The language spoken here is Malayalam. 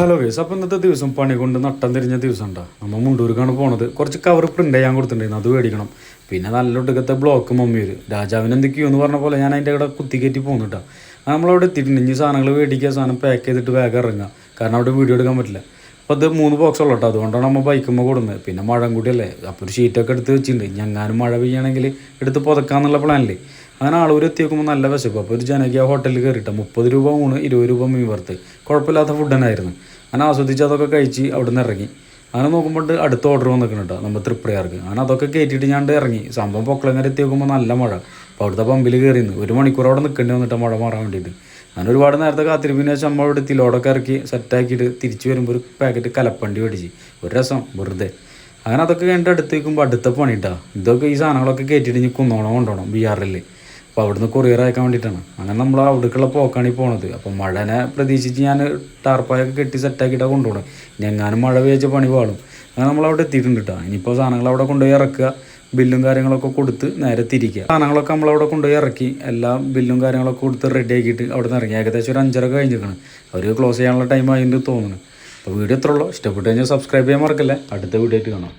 ഹലോ ഗേസ് അപ്പോൾ ഇന്നത്തെ ദിവസം പണി കൊണ്ട് നട്ടം തിരിഞ്ഞ ദിവസം ഉണ്ടാ നമ്മൾ മുണ്ടൂർക്കാണ് പോണത്. കുറച്ച് കവർ പ്രിന്റ് ചെയ്യാൻ കൊടുത്തിട്ടുണ്ടായിരുന്നു അത് മേടിക്കണം. പിന്നെ നല്ല ഒടുക്കത്തെ ബ്ലോക്ക് മമ്മി വരും രാജാവിന് എന്തൊക്കെയോ എന്ന് പറഞ്ഞ പോലെ ഞാൻ അതിന്റെ കൂടെ കുത്തിക്കയറ്റി പോകുന്നുട്ടാ നമ്മളവിടെ എത്തിയിട്ടുണ്ട്. ഇനി സാധനങ്ങൾ മേടിക്കുക സാധനം പാക്ക് ചെയ്തിട്ട് വേഗം ഇറങ്ങുക. കാരണം അവിടെ വീഡിയോ എടുക്കാൻ പറ്റില്ല. അപ്പോൾ അത് മൂന്ന് ബോക്സ് ഉള്ളൂ കേട്ടോ അതുകൊണ്ടാണ് നമ്മൾ ബൈക്കുമ്പോൾ കൊടുന്നത്. പിന്നെ മഴ കൂടിയല്ലേ അപ്പോൾ ഒരു ഷീറ്റൊക്കെ എടുത്ത് വെച്ചിട്ടുണ്ട്. ഞങ്ങാനും മഴ പെയ്യണമെങ്കിൽ എടുത്ത് പുതക്കാന്നുള്ള പ്ലാനില്ലേ അങ്ങനെ ആളൂർ എത്തി നോക്കുമ്പോൾ നല്ല വിശപ്പ്. അപ്പോൾ ഒരു ജനകീയ ഹോട്ടലിൽ കയറിയിട്ട് മുപ്പത് രൂപ ഊണ് ഇരുപത് രൂപ മീൻ വറുത്ത് കുഴപ്പമില്ലാത്ത ഫുഡ് തന്നെയായിരുന്നു. അങ്ങനെ ആസ്വദിച്ച് അതൊക്കെ കഴിച്ച് അവിടെ നിന്ന് ഇറങ്ങി. അങ്ങനെ നോക്കുമ്പോൾ അടുത്ത ഓർഡർ വന്നിരിക്കണം കേട്ടോ നമ്മൾ തൃപ്രയാർക്ക്. അങ്ങനെ അതൊക്കെ കയറ്റിയിട്ട് ഞാൻ ഇറങ്ങി. സംഭവം പൊക്കളങ്ങര എത്തി നോക്കുമ്പോൾ നല്ല മഴ. അപ്പോൾ അവിടുത്തെ പമ്പിൽ കയറിയിരുന്നു ഒരു മണിക്കൂർ അവിടെ നിൽക്കേണ്ടി വന്നിട്ട് മഴ മാറാൻ വേണ്ടിയിട്ട് അങ്ങനെ ഒരുപാട് നേരത്തെ കാത്തിരിപ്പിന് ശേഷം നമ്മൾ ഇവിടെ തിലോടൊക്കെ ഇറക്കി സെറ്റാക്കിയിട്ട് തിരിച്ച് വരുമ്പോൾ ഒരു പാക്കറ്റ് കലപ്പണ്ടി മേടിച്ച്. ഒരു രസം. വെറുതെ. അങ്ങനെ അതൊക്കെ കഴിഞ്ഞിട്ട് അടുത്ത് നിൽക്കുമ്പോൾ അടുത്ത പണിട്ടാ ഇതൊക്കെ ഈ സാധനങ്ങളൊക്കെ കയറ്റിയിട്ട് ഇനി കുന്നോണം കൊണ്ടുപോകണം ബി ആറിൽ അപ്പോൾ അവിടുന്ന് കൊറിയർ അയക്കാൻ വേണ്ടിയിട്ടാണ് അങ്ങനെ നമ്മൾ അവിടേക്കുള്ള പോക്കാണ് ഈ പോണത്. അപ്പോൾ മഴനെ പ്രതീക്ഷിച്ച് ഞാൻ ടാർപ്പായൊക്കെ കെട്ടി സെറ്റാക്കിയിട്ടാണ് കൊണ്ടുപോകണം ഇനി മഴ പെയ്ച്ച പണി പാടും അങ്ങനെ നമ്മൾ അവിടെ എത്തിയിട്ടുണ്ട് കേട്ടോ ഇനിയിപ്പോൾ സാധനങ്ങൾ അവിടെ കൊണ്ടുപോയി ഇറക്കുക. ബില്ലും കാര്യങ്ങളൊക്കെ കൊടുത്ത് നേരെ തിരിക്കുക. സാധനങ്ങളൊക്കെ നമ്മൾ അവിടെ കൊണ്ടുപോയി ഇറക്കി. എല്ലാ ബില്ലും കാര്യങ്ങളൊക്കെ കൊടുത്ത് റെഡി ആക്കിയിട്ട് അവിടെ നിന്ന് ഇറങ്ങി. ഏകദേശം ഒരു അഞ്ചര കഴിഞ്ഞിരിക്കണം. അവർ ക്ലോസ് ചെയ്യാനുള്ള ടൈം ആയിട്ട് തോന്നുന്നു. അപ്പോൾ വീഡിയോ എത്ര ഉള്ളൂ. ഇഷ്ടപ്പെട്ട് കഴിഞ്ഞാൽ സബ്സ്ക്രൈബ് ചെയ്യാൻ മറക്കല്ലേ. അടുത്ത വീഡിയോ ആയിട്ട് കാണാം.